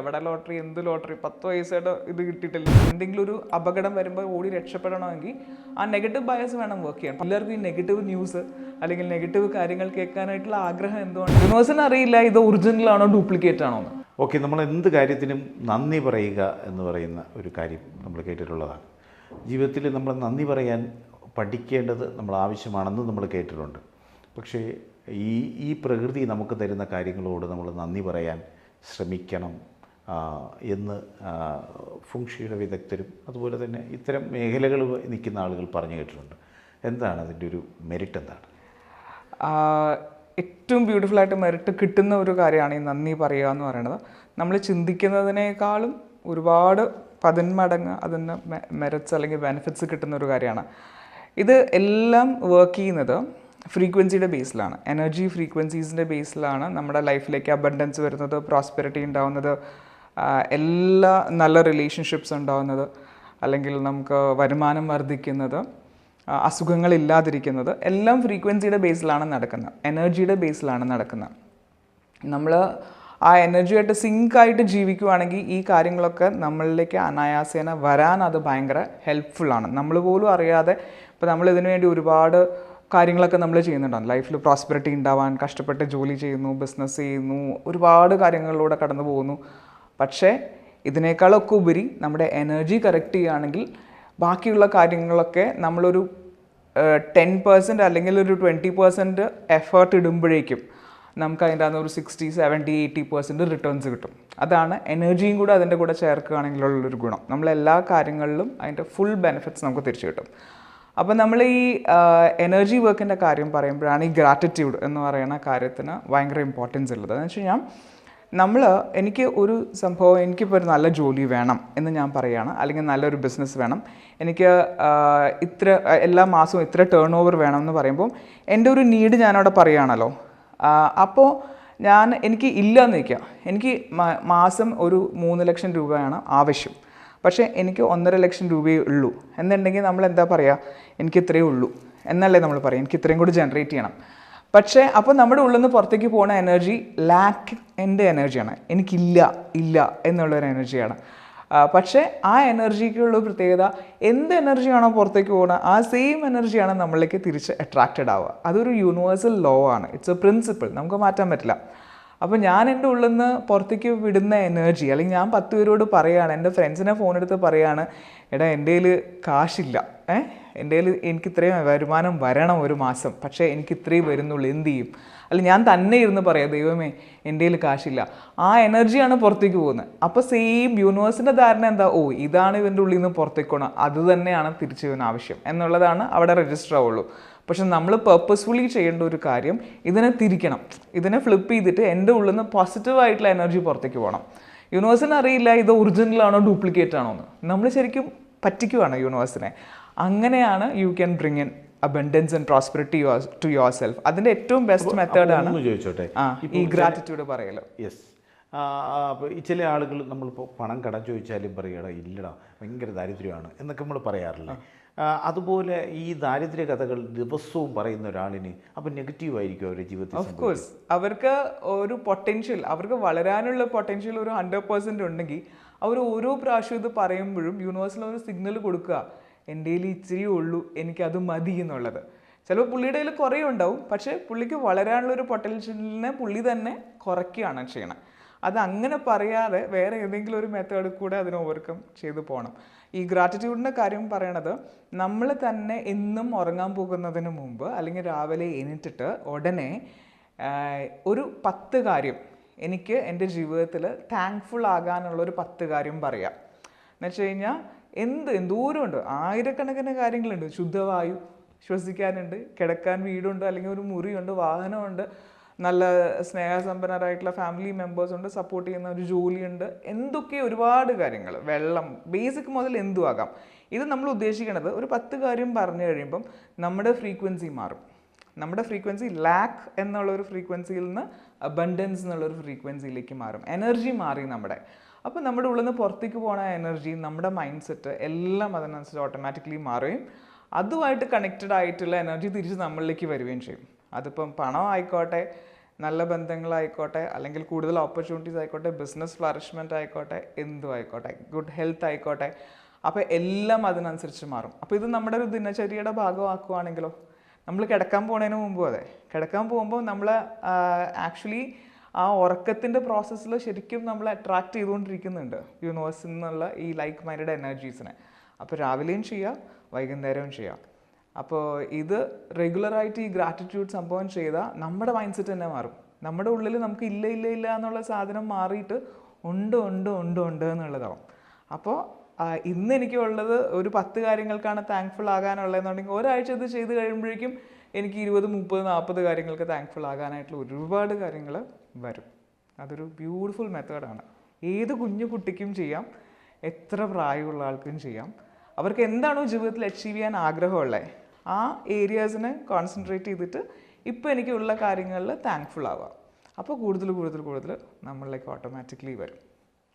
എവിടെ ലോട്ടറി എന്ത് ലോട്ടറി? പത്ത് വയസ്സായിട്ട് ഇത് കിട്ടിയിട്ടില്ല. എന്തെങ്കിലും ഒരു അപകടം വരുമ്പോൾ ഓടി രക്ഷപ്പെടണമെങ്കിൽ ആ നെഗറ്റീവ് ബയസ് വേണം വർക്ക് ചെയ്യാൻ. എല്ലാവർക്കും ഈ നെഗറ്റീവ് ന്യൂസ് അല്ലെങ്കിൽ നെഗറ്റീവ് കാര്യങ്ങൾ കേൾക്കാനായിട്ടുള്ള ആഗ്രഹം എന്തുകൊണ്ട് യൂണിവേഴ്സിന് അറിയില്ല ഇത് ഒറിജിനൽ ആണോ ഡ്യൂപ്ലിക്കേറ്റ് ആണോ എന്ന്. ഓക്കെ നമ്മൾ എന്ത് കാര്യത്തിനും നന്ദി പറയുക എന്ന് പറയുന്ന ഒരു കാര്യം നമ്മൾ കേട്ടിട്ടുള്ളതാണ്. ജീവിതത്തിൽ നമ്മൾ നന്ദി പറയാൻ പഠിക്കേണ്ടത് നമ്മൾ ആവശ്യമാണെന്ന് നമ്മൾ കേട്ടിട്ടുണ്ട്. പക്ഷേ ഈ ഈ പ്രകൃതി നമുക്ക് തരുന്ന കാര്യങ്ങളോട് നമ്മൾ നന്ദി പറയാൻ ശ്രമിക്കണം എന്ന് ഫുങ്ഷിയുടെ വിദഗ്ധരും അതുപോലെ തന്നെ ഇത്തരം മേഖലകൾ നിൽക്കുന്ന ആളുകൾ പറഞ്ഞു കേട്ടിട്ടുണ്ട്. എന്താണ് അതിന്റെ ഒരു മെറിറ്റ് എന്താണ്? ഏറ്റവും ബ്യൂട്ടിഫുൾ ആയിട്ട് മെറിറ്റ് കിട്ടുന്ന ഒരു കാര്യമാണ് ഈ നന്ദി പറയുക എന്ന് പറയുന്നത്. നമ്മൾ ചിന്തിക്കുന്നതിനേക്കാളും ഒരുപാട് പതിന്മടങ്ങ് അതിന് മെറിറ്റ്സ് അല്ലെങ്കിൽ ബെനിഫിറ്റ്സ് കിട്ടുന്ന ഒരു കാര്യമാണ്. ഇത് എല്ലാം വർക്ക് ചെയ്യുന്നത് ഫ്രീക്വൻസിയുടെ ബേസിലാണ് എനർജി ഫ്രീക്വൻസീസിന്റെ ബേസിലാണ് നമ്മുടെ ലൈഫിലേക്ക് അബണ്ടൻസ് വരുന്നത് പ്രോസ്പെരിറ്റി ഉണ്ടാവുന്നത് എല്ലാ നല്ല റിലേഷൻഷിപ്സ് ഉണ്ടാകുന്നത് അല്ലെങ്കിൽ നമുക്ക് വരുമാനം വർദ്ധിക്കുന്നത് അസുഖങ്ങളില്ലാതിരിക്കുന്നത് എല്ലാം ഫ്രീക്വൻസിയുടെ ബേസിലാണ് നടക്കുന്നത് എനർജിയുടെ ബേസിലാണ് നടക്കുന്നത്. നമ്മൾ ആ എനർജിയായിട്ട് സിങ്കായിട്ട് ജീവിക്കുവാണെങ്കിൽ ഈ കാര്യങ്ങളൊക്കെ നമ്മളിലേക്ക് അനായാസേന വരാൻ അത് ഭയങ്കര ഹെൽപ്ഫുള്ളാണ് നമ്മൾ പോലും അറിയാതെ ഇപ്പോൾ നമ്മൾ ഇതിനു വേണ്ടി ഒരുപാട് കാര്യങ്ങളൊക്കെ നമ്മൾ ചെയ്യുന്നുണ്ടാവും. ലൈഫിൽ പ്രോസ്പെറിറ്റി ഉണ്ടാവാൻ കഷ്ടപ്പെട്ട് ജോലി ചെയ്യുന്നു ബിസിനസ് ചെയ്യുന്നു ഒരുപാട് കാര്യങ്ങളിലൂടെ കടന്നു പോകുന്നു പക്ഷേ ഇതിനേക്കാളൊക്കെ ഉപരി നമ്മുടെ എനർജി കറക്റ്റ് ചെയ്യുകയാണെങ്കിൽ ബാക്കിയുള്ള കാര്യങ്ങളൊക്കെ നമ്മളൊരു ടെൻ പെർസെന്റ് അല്ലെങ്കിൽ ഒരു ട്വന്റി പെർസെന്റ് എഫേർട്ട് ഇടുമ്പോഴേക്കും നമുക്ക് അതിന്റെ അകത്ത് ഒരു sixty seventy eighty percent returns കിട്ടും. അതാണ് എനർജിയും കൂടെ അതിന്റെ കൂടെ ചേർക്കുകയാണെങ്കിലുള്ളൊരു ഗുണം. നമ്മൾ എല്ലാ കാര്യങ്ങളിലും അതിന്റെ ഫുൾ ബെനിഫിറ്റ്സ് നമുക്ക് തിരിച്ചു കിട്ടും. അപ്പോൾ നമ്മൾ ഈ എനർജി വർക്കിന്റെ കാര്യം പറയുമ്പോഴാണ് ഈ ഗ്രാറ്റിറ്റ്യൂഡ് എന്ന് പറയുന്ന കാര്യത്തിന് ഭയങ്കര ഇമ്പോർട്ടൻസ് ഉള്ളത്. എന്ന് വെച്ച് കഴിഞ്ഞാൽ നമ്മൾ എനിക്ക് ഒരു സംഭവം എനിക്കിപ്പോൾ ഒരു നല്ല ജോലി വേണം എന്ന് ഞാൻ പറയുകയാണ് അല്ലെങ്കിൽ നല്ലൊരു ബിസിനസ് വേണം. എനിക്ക് ഇത്ര എല്ലാ മാസവും ഇത്ര ടേൺ ഓവർ വേണം എന്ന് പറയുമ്പോൾ എന്റെ ഒരു നീഡ് ഞാനവിടെ പറയുകയാണല്ലോ. അപ്പോൾ ഞാൻ എനിക്ക് ഇല്ല എന്ന് എനിക്ക് മാസം ഒരു മൂന്ന് ലക്ഷം രൂപയാണ് ആവശ്യം. പക്ഷേ എനിക്ക് ഒന്നര ലക്ഷം രൂപയേ ഉള്ളൂ. എന്നുണ്ടെങ്കിൽ നമ്മൾ എന്താ പറയുക എനിക്ക് ഇത്രയേ ഉള്ളൂ. എന്നല്ലേ നമ്മൾ പറയും? എനിക്ക് ഇത്രയും കൂടി ജനറേറ്റ് ചെയ്യണം. പക്ഷേ അപ്പോൾ നമ്മുടെ ഉള്ളിൽ നിന്ന് പുറത്തേക്ക് പോകുന്ന എനർജി ലാക്ക് എന്റെ എനർജിയാണ് എനിക്കില്ല ഇല്ല എന്നുള്ളൊരു എനർജിയാണ് പക്ഷേ ആ എനർജിക്കുള്ള പ്രത്യേകത എന്ത് എനർജിയാണോ പുറത്തേക്ക് പോകുന്നത് ആ സെയിം എനർജിയാണ് നമ്മളിലേക്ക് തിരിച്ച് അട്രാക്റ്റഡ് ആവുക. അതൊരു യൂണിവേഴ്സൽ ലോ ആണ്. ഇറ്റ്സ് എ പ്രിൻസിപ്പിൾ നമുക്ക് മാറ്റാൻ പറ്റില്ല. അപ്പോൾ ഞാൻ എന്റെ ഉള്ളിൽ നിന്ന് പുറത്തേക്ക് വിടുന്ന എനർജി അല്ലെങ്കിൽ ഞാൻ പത്ത് പേരോട് പറയുകയാണ് എന്റെ ഫ്രണ്ട്സിനെ ഫോൺ എടുത്ത് പറയുകയാണ് എടാ എന്റെ കയ്യിൽ കാശില്ല. ഏ? എന്റെ കയ്യിൽ എനിക്ക് ഇത്രയും വരുമാനം വരണം ഒരു മാസം. പക്ഷേ എനിക്ക് ഇത്രയും വരുന്നുള്ളൂ. എന്ത് ചെയ്യും? അല്ല ഞാൻ തന്നെ ഇരുന്ന് പറയാം ദൈവമേ എന്റെ കയ്യിൽ കാശില്ല. ആ എനർജിയാണ് പുറത്തേക്ക് പോകുന്നത്. അപ്പോൾ സെയിം യൂണിവേഴ്സിന്റെ ധാരണ എന്താ? ഓ ഇതാണ് ഇവന്റെ ഉള്ളിൽ നിന്ന് പുറത്തേക്ക് പോകണം അത് തന്നെയാണ് തിരിച്ചു ആവശ്യം. എന്നുള്ളതാണ് അവിടെ രജിസ്റ്റർ ആവുള്ളൂ. പക്ഷെ നമ്മൾ പേർപ്പസ്ഫുള്ളി ചെയ്യേണ്ട ഒരു കാര്യം ഇതിനെ തിരിക്കണം. ഇതിനെ ഫ്ലിപ്പ് ചെയ്തിട്ട് എന്റെ ഉള്ളിൽ നിന്ന് പോസിറ്റീവായിട്ടുള്ള എനർജി പുറത്തേക്ക് പോകണം യൂണിവേഴ്സിന് അറിയില്ല ഇത് ഒറിജിനൽ ആണോ ഡ്യൂപ്ലിക്കേറ്റ് ആണോ എന്ന്. നമ്മൾ ശരിക്കും പറ്റിക്കുവാണ് യൂണിവേഴ്സിനെ അങ്ങനെയാണ് you can bring in abundance and prosperity to yourself അതിന്റെ ഏറ്റവും ബെസ്റ്റ് മെത്തേഡാണ് ആണ് ചോദിച്ചോട്ടെ? ഈ ഗ്രാറ്റിറ്റ്യൂഡ് പറയൽ. യെസ് ഈ ചില ആളുകൾ നമ്മളിപ്പോൾ പണം കടം ചോദിച്ചാലും പറയുകടാ ഇല്ലടാ ഭയങ്കര ദാരിദ്ര്യമാണ് എന്നൊക്കെ നമ്മൾ പറയാറില്ലേ? അതുപോലെ ഈ ദാരിദ്ര്യ കഥകൾ ദിവസവും പറയുന്ന ഒരാളിന് അപ്പം നെഗറ്റീവ് ആയിരിക്കും അവരുടെ ജീവിതത്തിൽ ഓഫ് കോഴ്സ് അവർക്ക് ഒരു പൊട്ടൻഷ്യൽ അവർക്ക് വളരാനുള്ള പൊട്ടൻഷ്യൽ ഒരു ഹൺഡ്രഡ് പേഴ്സന്റ് ഉണ്ടെങ്കിൽ അവർ ഓരോ പ്രാവശ്യം ഇത് പറയുമ്പോഴും യൂണിവേഴ്സിൽ ഒരു സിഗ്നൽ കൊടുക്കുക. എന്റെ കയ്യിൽ ഇച്ചിരി ഉള്ളൂ എനിക്കത് മതി എന്നുള്ളത്. ചിലപ്പോൾ പുള്ളിയുടെ കയ്യിൽ കുറേ ഉണ്ടാവും പക്ഷേ പുള്ളിക്ക് വളരാനുള്ള ഒരു പൊട്ടൻഷ്യലിനെ പുള്ളി തന്നെ കുറയ്ക്കുകയാണ് ചെയ്യണം. അത് അങ്ങനെ പറയാതെ വേറെ ഏതെങ്കിലും ഒരു മെത്തേഡ് കൂടെ അതിനെ ഓവർകം ചെയ്തു പോകണം ഈ ഗ്രാറ്റിറ്റ്യൂഡിന്റെ കാര്യം പറയണത് നമ്മൾ തന്നെ എന്നും ഉറങ്ങാൻ പോകുന്നതിന് മുമ്പ് അല്ലെങ്കിൽ രാവിലെ എണീറ്റിട്ട് ഉടനെ ഒരു പത്ത് കാര്യം എനിക്ക് എന്റെ ജീവിതത്തിൽ താങ്ക്ഫുൾ ആകാനുള്ള ഒരു പത്ത് കാര്യം പറയാം. എന്ന് വെച്ച് കഴിഞ്ഞാൽ എന്ത് എന്തോരമുണ്ട് ആയിരക്കണക്കിന് കാര്യങ്ങളുണ്ട്. ശുദ്ധവായു ശ്വസിക്കാനുണ്ട് കിടക്കാൻ വീടുണ്ട് അല്ലെങ്കിൽ ഒരു മുറിയുണ്ട് വാഹനമുണ്ട്. നല്ല സ്നേഹസമ്പന്നരായിട്ടുള്ള ഫാമിലി മെമ്പേഴ്സ് ഉണ്ട് സപ്പോർട്ട് ചെയ്യുന്ന ഒരു ജോലിയുണ്ട്. എന്തൊക്കെ ഒരുപാട് കാര്യങ്ങൾ. വെള്ളം ബേസിക് മുതൽ എന്തു ആകാം. ഇത് നമ്മൾ ഉദ്ദേശിക്കുന്നത് ഒരു പത്ത് കാര്യം പറഞ്ഞു കഴിയുമ്പം നമ്മുടെ ഫ്രീക്വൻസി മാറും. നമ്മുടെ ഫ്രീക്വൻസി ലാക്ക് എന്നുള്ള ഒരു ഫ്രീക്വൻസിയിൽ നിന്ന് അബണ്ടൻസ് എന്നുള്ളൊരു ഫ്രീക്വൻസിയിലേക്ക് മാറും. എനർജി മാറി നമ്മുടെ. അപ്പോൾ നമ്മുടെ ഉള്ളിൽ നിന്ന് പുറത്തേക്ക് പോണ എനർജി നമ്മുടെ മൈൻഡ് സെറ്റ് എല്ലാം അതിനനുസരിച്ച് ഓട്ടോമാറ്റിക്കലി മാറുകയും അതുമായിട്ട് കണക്റ്റഡ് ആയിട്ടുള്ള എനർജി തിരിച്ച് നമ്മളിലേക്ക് വരികയും ചെയ്യും. അതിപ്പം പണം ആയിക്കോട്ടെ നല്ല ബന്ധങ്ങളായിക്കോട്ടെ അല്ലെങ്കിൽ കൂടുതൽ ഓപ്പർച്യൂണിറ്റീസ് ആയിക്കോട്ടെ ബിസിനസ് ഫ്ലറിഷ്മെന്റ് ആയിക്കോട്ടെ എന്തും ആയിക്കോട്ടെ ഗുഡ് ഹെൽത്ത് ആയിക്കോട്ടെ അപ്പോൾ എല്ലാം അതിനനുസരിച്ച് മാറും. അപ്പോൾ ഇത് നമ്മുടെ ഒരു ദിനചര്യയുടെ ഭാഗമാക്കുവാണെങ്കിലോ നമ്മൾ കിടക്കാൻ പോണതിന് മുമ്പും അതെ കിടക്കാൻ പോകുമ്പോൾ നമ്മൾ ആക്ച്വലി ആ ഉറക്കത്തിന്റെ പ്രോസസ്സിൽ ശരിക്കും നമ്മൾ അട്രാക്ട് ചെയ്തുകൊണ്ടിരിക്കുന്നുണ്ട് യൂണിവേഴ്സിൽ നിന്നുള്ള ഈ ലൈക്ക് മൈൻഡഡ് എനർജീസിനെ അപ്പോൾ രാവിലെയും ചെയ്യുക വൈകുന്നേരവും ചെയ്യാം. അപ്പോൾ ഇത് റെഗുലറായിട്ട് ഈ ഗ്രാറ്റിറ്റ്യൂഡ് സംഭവം ചെയ്താൽ നമ്മുടെ മൈൻഡ് സെറ്റ് തന്നെ മാറും. നമ്മുടെ ഉള്ളിൽ നമുക്ക് ഇല്ല ഇല്ല ഇല്ല എന്നുള്ള സാധനം മാറിയിട്ട് ഉണ്ട് ഉണ്ട് ഉണ്ട് ഉണ്ട് എന്നുള്ളതാവും. അപ്പോൾ ഇന്ന് ഇന്ന് എനിക്കുള്ളത് ഒരു പത്ത് കാര്യങ്ങൾക്കാണ് താങ്ക്ഫുൾ ആകാനുള്ളതെന്നുണ്ടെങ്കിൽ ഒരാഴ്ച ഇത് ചെയ്ത് കഴിയുമ്പോഴേക്കും എനിക്ക് ഇരുപത് മുപ്പത് നാൽപ്പത് കാര്യങ്ങൾക്ക് താങ്ക്ഫുൾ ആകാനായിട്ടുള്ള ഒരുപാട് കാര്യങ്ങൾ വരും. അതൊരു ബ്യൂട്ടിഫുൾ മെത്തേഡാണ് ഏത് കുഞ്ഞു കുട്ടിക്കും ചെയ്യാം എത്ര പ്രായമുള്ള ആൾക്കും ചെയ്യാം. അവർക്ക് എന്താണോ ജീവിതത്തിൽ അച്ചീവ് ചെയ്യാൻ ആഗ്രഹമുള്ളത് ആ ഏരിയാസിനെ കോൺസെൻട്രേറ്റ് ചെയ്തിട്ട് ഇപ്പോൾ എനിക്കുള്ള കാര്യങ്ങളിൽ താങ്ക്ഫുൾ ആവാം അപ്പോൾ കൂടുതൽ കൂടുതൽ കൂടുതൽ നമ്മളിലേക്ക് ഓട്ടോമാറ്റിക്കലി വരും.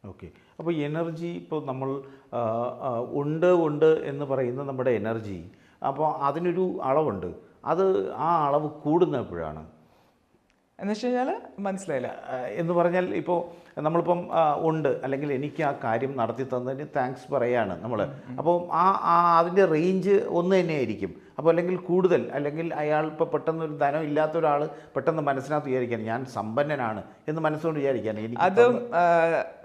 ഓക്കെ അപ്പോൾ എനർജി ഇപ്പോൾ നമ്മൾ ഉണ്ട് ഉണ്ട് എന്ന് പറയുന്ന നമ്മുടെ എനർജി അപ്പോൾ അതിനൊരു അളവുണ്ട്. അത് ആ അളവ് കൂടുന്ന എപ്പോഴാണ് എന്ന് വെച്ച് കഴിഞ്ഞാൽ മനസ്സിലായില്ല. എന്ന് പറഞ്ഞാൽ ഇപ്പോൾ നമ്മളിപ്പം ഉണ്ട്. അല്ലെങ്കിൽ എനിക്ക് ആ കാര്യം നടത്തി തന്നതിന് താങ്ക്സ് പറയാണ് നമ്മൾ അപ്പോൾ ആ ആ അതിന്റെ റേഞ്ച് ഒന്ന് തന്നെയായിരിക്കും. അപ്പോൾ അല്ലെങ്കിൽ കൂടുതൽ അല്ലെങ്കിൽ അയാൾ ഇപ്പോൾ പെട്ടെന്ന് ഒരു ധനം ഇല്ലാത്ത ഒരാൾ പെട്ടെന്ന് മനസ്സിനകത്ത് വിചാരിക്കാൻ ഞാൻ സമ്പന്നനാണ് എന്ന് മനസ്സുകൊണ്ട് വിചാരിക്കാൻ എനിക്ക് അത്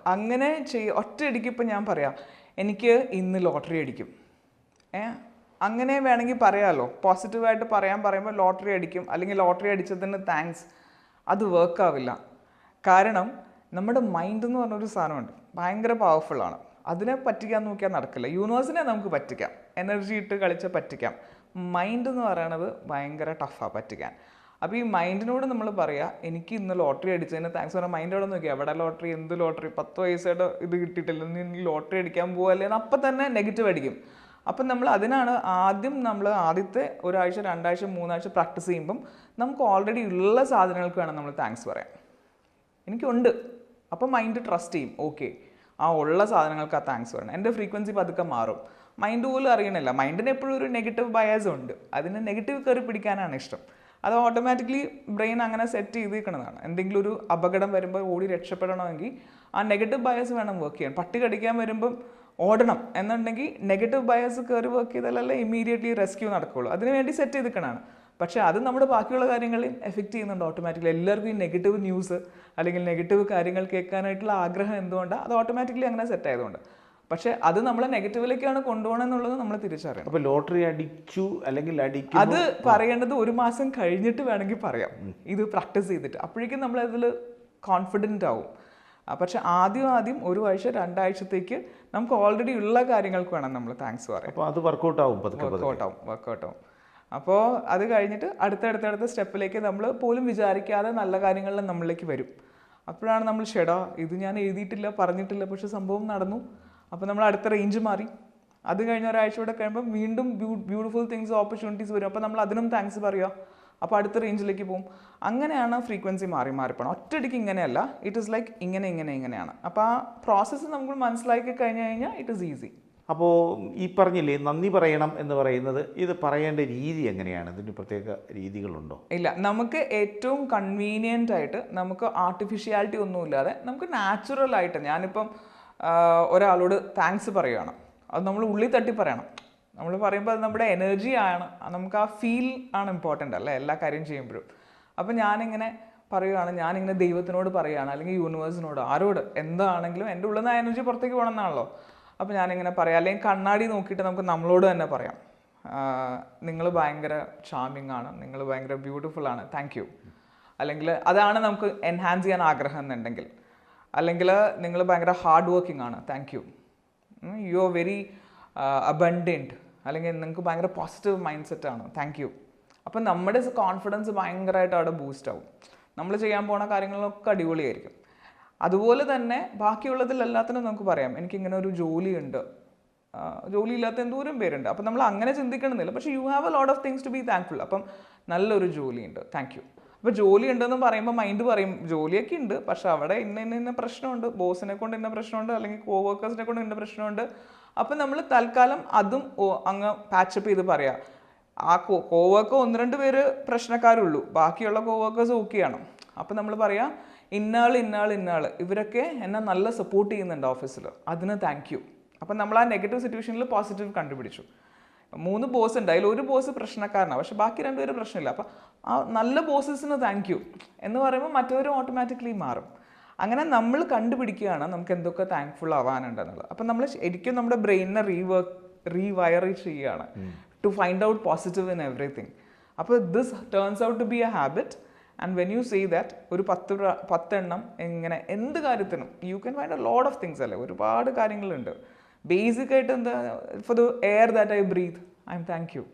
അങ്ങനെ ചെയ്യ ഒറ്റയടിക്ക് ഇപ്പം ഞാൻ പറയാം. എനിക്ക് ഇന്ന് ലോട്ടറി അടിക്കും. ഏ? അങ്ങനെ വേണമെങ്കിൽ പറയാമല്ലോ പോസിറ്റീവായിട്ട് പറയാൻ പറയുമ്പോൾ ലോട്ടറി അടിക്കും. അല്ലെങ്കിൽ ലോട്ടറി അടിച്ചതിന് താങ്ക്സ് അത് വർക്ക് ആവില്ല. കാരണം നമ്മുടെ മൈൻഡ് എന്ന് പറഞ്ഞൊരു സാധനമുണ്ട്. ഭയങ്കര പവർഫുള്ളാണ് അതിനെ പറ്റിക്കാൻ നോക്കിയാൽ നടക്കില്ല. യൂണിവേഴ്സിനെ നമുക്ക് പറ്റിക്കാം. എനർജി ഇട്ട് കളിച്ചാൽ പറ്റിക്കാം. മൈൻഡ് എന്ന് പറയണത് ഭയങ്കര ടഫാണ് പറ്റിക്കാൻ. അപ്പോൾ ഈ മൈൻഡിനോട് നമ്മൾ പറയുക എനിക്ക് ഇന്ന് ലോട്ടറി അടിച്ചതിന് താങ്ക്സ് പറഞ്ഞാൽ മൈൻഡ് അവിടെ എവിടെ ലോട്ടറി എന്ത് ലോട്ടറി പത്ത് വയസ്സായിട്ട് ഇത് കിട്ടിയിട്ടില്ല. നീ ലോട്ടറി അടിക്കാൻ പോകുക അല്ലേ അപ്പം തന്നെ നെഗറ്റീവ് അടിക്കും. അപ്പം നമ്മൾ അതിനാണ് ആദ്യം നമ്മൾ ആദ്യത്തെ ഒരാഴ്ച രണ്ടാഴ്ച മൂന്നാഴ്ച പ്രാക്ടീസ് ചെയ്യുമ്പം നമുക്ക് ഓൾറെഡി ഉള്ള സാധനങ്ങൾക്ക് വേണം നമ്മൾ താങ്ക്സ് പറയാൻ. എനിക്കുണ്ട്. അപ്പം മൈൻഡ് ട്രസ്റ്റ് ചെയ്യും. ഓക്കെ ആ ഉള്ള സാധനങ്ങൾക്ക് ആ താങ്ക്സ് പറയണം. എന്റെ ഫ്രീക്വൻസി പതുക്കെ മാറും. മൈൻഡ് പോലും അറിയണില്ല. മൈൻഡിന് എപ്പോഴും ഒരു നെഗറ്റീവ് ബയാസ് ഉണ്ട്. അതിന് നെഗറ്റീവ് കയറി പിടിക്കാനാണ് ഇഷ്ടം. അത് ഓട്ടോമാറ്റിക്കലി ബ്രെയിൻ അങ്ങനെ സെറ്റ് ചെയ്തിരിക്കുന്നതാണ് എന്തെങ്കിലും ഒരു അപകടം വരുമ്പോൾ ഓടി രക്ഷപ്പെടണമെങ്കിൽ ആ നെഗറ്റീവ് ബയസ് വേണം വർക്ക് ചെയ്യാൻ. പട്ടി കടിക്കാൻ വരുമ്പം ഓടണം എന്നുണ്ടെങ്കിൽ നെഗറ്റീവ് ബയസ് കയറി വർക്ക് ചെയ്താലല്ലേ ഇമ്മീഡിയറ്റ്ലി റെസ്ക്യൂ നടക്കുകയുള്ളൂ അതിനുവേണ്ടി സെറ്റ് ചെയ്തിരിക്കണതാണ്. പക്ഷേ അത് നമ്മുടെ ബാക്കിയുള്ള കാര്യങ്ങളെയും എഫക്റ്റ് ചെയ്യുന്നുണ്ട് ഓട്ടോമാറ്റിക്കലി എല്ലാവർക്കും ഈ നെഗറ്റീവ് ന്യൂസ് അല്ലെങ്കിൽ നെഗറ്റീവ് കാര്യങ്ങൾ കേൾക്കാനായിട്ടുള്ള ആഗ്രഹം എന്തുകൊണ്ടാണ് അത് ഓട്ടോമാറ്റിക്കലി അങ്ങനെ സെറ്റ് ആയതുകൊണ്ട്. പക്ഷേ അത് നമ്മളെ നെഗറ്റീവിലേക്കാണ് കൊണ്ടുപോകണം എന്നുള്ളത് നമ്മൾ തിരിച്ചറിയണം. അപ്പോൾ ലോട്ടറി അടിച്ചു അല്ലെങ്കിൽ അടിക്കും അത് പറയേണ്ടത് ഒരു മാസം കഴിഞ്ഞിട്ട് വേണമെങ്കിൽ പറയാം. ഇത് പ്രാക്ടീസ് ചെയ്തിട്ട്. അപ്പോഴേക്കും നമ്മൾ അതിൽ കോൺഫിഡന്റ് ആവും. പക്ഷെ ആദ്യം ആദ്യം ഒരു ആഴ്ച രണ്ടാഴ്ചത്തേക്ക് നമുക്ക് ഓൾറെഡി ഉള്ള കാര്യങ്ങൾക്ക് വേണം നമ്മൾ താങ്ക്സ് പറയാം അപ്പോൾ അത് വർക്കൗട്ട് ആവും വർക്കൗട്ട് ആവും വർക്കൗട്ട് ആവും. അപ്പോൾ അത് കഴിഞ്ഞിട്ട് അടുത്തടുത്തടുത്ത സ്റ്റെപ്പിലേക്ക് നമ്മൾ പോലും വിചാരിക്കാതെ നല്ല കാര്യങ്ങളിൽ നമ്മളിലേക്ക് വരും. അപ്പോഴാണ് നമ്മൾ ഷെടാ ഇത് ഞാൻ എഴുതിയിട്ടില്ല പറഞ്ഞിട്ടില്ല പക്ഷെ സംഭവം നടന്നു. അപ്പോൾ നമ്മൾ അടുത്ത റേഞ്ച് മാറി. അത് കഴിഞ്ഞ ഒരാഴ്ച കൂടെ കഴിയുമ്പോൾ വീണ്ടും ബ്യൂട്ടിഫുൾ തിങ്സ് ഓപ്പർച്യൂണിറ്റീസ് വരും. അപ്പോൾ നമ്മൾ അതിനും താങ്ക്സ് പറയുക. അപ്പോൾ അടുത്ത റേഞ്ചിലേക്ക് പോകും അങ്ങനെയാണ് ഫ്രീക്വൻസി മാറി മാറി പോകണം ഒറ്റയടിക്ക് ഇങ്ങനെയല്ല. ഇറ്റ് ഇസ് ലൈക്ക് ഇങ്ങനെ ഇങ്ങനെ ഇങ്ങനെയാണ്. അപ്പോൾ ആ പ്രോസസ്സ് നമുക്ക് മനസ്സിലാക്കി കഴിഞ്ഞു കഴിഞ്ഞാൽ ഇറ്റ് ഇസ് ഈസി അപ്പോൾ ഈ പറഞ്ഞില്ലേ നന്ദി പറയണം എന്ന് പറയുന്നത് ഇത് പറയേണ്ട രീതി എങ്ങനെയാണ്? ഇതിന് പ്രത്യേക രീതികളുണ്ടോ? ഇല്ല നമുക്ക് ഏറ്റവും കൺവീനിയന്റ് ആയിട്ട് നമുക്ക് ആർട്ടിഫിഷ്യാലിറ്റി ഒന്നുമില്ലാതെ നമുക്ക് നാച്ചുറൽ ആയിട്ട് ഞാനിപ്പം ഒരാളോട് താങ്ക്സ് പറയുകയാണ് അത് നമ്മൾ ഉള്ളിൽ തട്ടി പറയണം. നമ്മൾ പറയുമ്പോൾ അത് നമ്മുടെ എനർജി ആണ്. നമുക്ക് ആ ഫീൽ ആണ് ഇമ്പോർട്ടന്റ് അല്ലേ? എല്ലാ കാര്യം ചെയ്യുമ്പോഴും. അപ്പം ഞാനിങ്ങനെ പറയുകയാണ് ഞാനിങ്ങനെ ദൈവത്തിനോട് പറയുകയാണ് അല്ലെങ്കിൽ യൂണിവേഴ്സിനോട് ആരോട് എന്താണെങ്കിലും എന്റെ ഉള്ളിൽ നിന്ന് എനർജി പുറത്തേക്ക് പോകണമെന്നാണല്ലോ. അപ്പോൾ ഞാനിങ്ങനെ പറയാം. അല്ലെങ്കിൽ കണ്ണാടി നോക്കിയിട്ട് നമുക്ക് നമ്മളോട് തന്നെ പറയാം. നിങ്ങൾ ഭയങ്കര ചാമിങ് ആണ്. നിങ്ങൾ ഭയങ്കര ബ്യൂട്ടിഫുൾ ആണ്. താങ്ക് യു അല്ലെങ്കിൽ അതാണ് നമുക്ക് എൻഹാൻസ് ചെയ്യാൻ ആഗ്രഹം എന്നുണ്ടെങ്കിൽ. അല്ലെങ്കിൽ നിങ്ങൾ ഭയങ്കര ഹാർഡ് വർക്കിംഗ് ആണ് thank you you are very abundant അല്ലെങ്കിൽ നിങ്ങൾക്ക് ഭയങ്കര പോസിറ്റീവ് മൈൻഡ് സെറ്റാണ് താങ്ക് യു അപ്പം നമ്മുടെ കോൺഫിഡൻസ് ഭയങ്കരമായിട്ട് അവിടെ ബൂസ്റ്റ് ആവും. നമ്മൾ ചെയ്യാൻ പോണ കാര്യങ്ങളൊക്കെ അടിപൊളിയായിരിക്കും. അതുപോലെ തന്നെ ബാക്കിയുള്ളതിൽ എല്ലാത്തിനും നമുക്ക് പറയാം. എനിക്കിങ്ങനെ ഒരു ജോലിയുണ്ട്. ജോലിയില്ലാത്ത എന്തോരം പേരുണ്ട്. അപ്പം നമ്മൾ അങ്ങനെ ചിന്തിക്കണമെന്നില്ല. പക്ഷേ you have a lot of things to be thankful അപ്പം നല്ലൊരു ജോലിയുണ്ട്. താങ്ക് യു അപ്പോൾ ജോലി ഉണ്ടെന്ന് പറയുമ്പോൾ മൈൻഡ് പറയും ജോലിയൊക്കെ ഉണ്ട്. പക്ഷേ അവിടെ ഇന്ന ഇന്ന ഇന്ന പ്രശ്നമുണ്ട്. ബോസിനെ കൊണ്ട് ഇന്ന പ്രശ്നമുണ്ട്. അല്ലെങ്കിൽ കോവർക്കേഴ്സിനെ കൊണ്ട് ഇന്ന പ്രശ്നമുണ്ട്. അപ്പം നമ്മൾ തൽക്കാലം അതും അങ്ങ് പാച്ചപ്പ് ചെയ്ത് പറയാം. ആ കോവർക്ക് ഒന്ന് രണ്ട് പേര് പ്രശ്നക്കാരുള്ളൂ. ബാക്കിയുള്ള കോവർക്കേഴ്സ് ഓക്കെയാണ് അപ്പം നമ്മൾ പറയാം ഇന്നാൾ ഇന്നാൾ ഇന്നാൾ ഇവരൊക്കെ എന്നെ നല്ല സപ്പോർട്ട് ചെയ്യുന്നുണ്ട് ഓഫീസിൽ അതിന് താങ്ക് യു അപ്പം നമ്മൾ ആ നെഗറ്റീവ് സിറ്റുവേഷനിൽ പോസിറ്റീവ് കണ്ടുപിടിച്ചു. മൂന്ന് ബോസ് ഉണ്ട്. അതിൽ ഒരു ബോസ് പ്രശ്നക്കാരനാണ് പക്ഷെ ബാക്കി രണ്ടുപേരും പ്രശ്നമില്ല. അപ്പം ആ നല്ല ബോസസിന് താങ്ക് യു എന്ന് പറയുമ്പോൾ മറ്റവരും ഓട്ടോമാറ്റിക്കലി മാറും. അങ്ങനെ നമ്മൾ കണ്ടുപിടിക്കുകയാണ് നമുക്ക് എന്തൊക്കെ താങ്ക്ഫുൾ ആവാനുണ്ടെന്നുള്ളത്. അപ്പം നമ്മൾ ശരിക്കും നമ്മുടെ ബ്രെയിനിനെ റീവർക്ക് റീവയർ ചെയ്യുകയാണ്. To find out positive in everything അപ്പോൾ this turns out to be a habit and when you see that ഒരു പത്ത് പത്തെണ്ണം എങ്ങനെ എന്ത് കാര്യത്തിനും you can find a load of things അല്ലേ? ഒരുപാട് കാര്യങ്ങളുണ്ട്. ബേസിക് ആയിട്ട് എന്താ for the air that I breathe I am thank you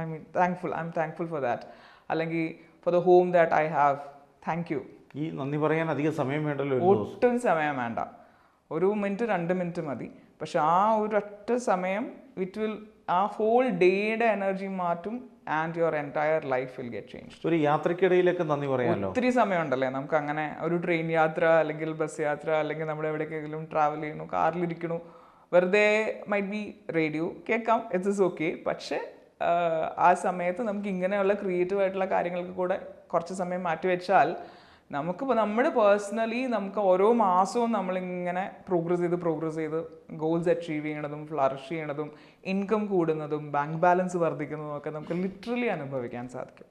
I mean thankful I am thankful for that അല്ലെങ്കിൽ for the home that I have thank you ഈ നന്ദി പറയാൻ അധികം സമയം വേണ്ടല്ലോ ഒട്ടും സമയം വേണ്ട. ഒരു മിനിറ്റ് രണ്ട് മിനിറ്റ് മതി. പക്ഷെ ആ ഒരു ഒറ്റ സമയം ഇറ്റ് വിൽ ആ ഹോൾ ഡേയുടെ എനർജി മാറ്റും and your entire life will get change ഒരു യാത്രക്കിടയിലൊക്കെ നന്ദി പറയാമല്ലോ ഒത്തിരി സമയം ഉണ്ടല്ലേ നമുക്ക് അങ്ങനെ ഒരു ട്രെയിൻ യാത്ര അല്ലെങ്കിൽ ബസ് യാത്ര അല്ലെങ്കിൽ നമ്മൾ എവിടേക്കെങ്കിലും ട്രാവൽ ചെയ്യണു കാറിലിരിക്കണു വെറുതെ മൈറ്റ് ബി റേഡിയോ കേൾക്കാം ഇറ്റ്സ് ഇസ് ഓക്കെ പക്ഷേ ആ സമയത്ത് നമുക്ക് ഇങ്ങനെയുള്ള ക്രിയേറ്റീവ് ആയിട്ടുള്ള കാര്യങ്ങൾക്ക് കൂടെ കുറച്ച് സമയം മാറ്റി വെച്ചാൽ നമുക്കിപ്പോൾ നമ്മൾ പേഴ്സണലി നമുക്ക് ഓരോ മാസവും നമ്മളിങ്ങനെ പ്രോഗ്രസ് ചെയ്ത് പ്രോഗ്രസ് ചെയ്ത് ഗോൾസ് അച്ചീവ് ചെയ്യണതും ഫ്ലറിഷ് ചെയ്യണതും ഇൻകം കൂടുന്നതും ബാങ്ക് ബാലൻസ് വർദ്ധിക്കുന്നതും ഒക്കെ നമുക്ക് ലിറ്ററലി അനുഭവിക്കാൻ സാധിക്കും.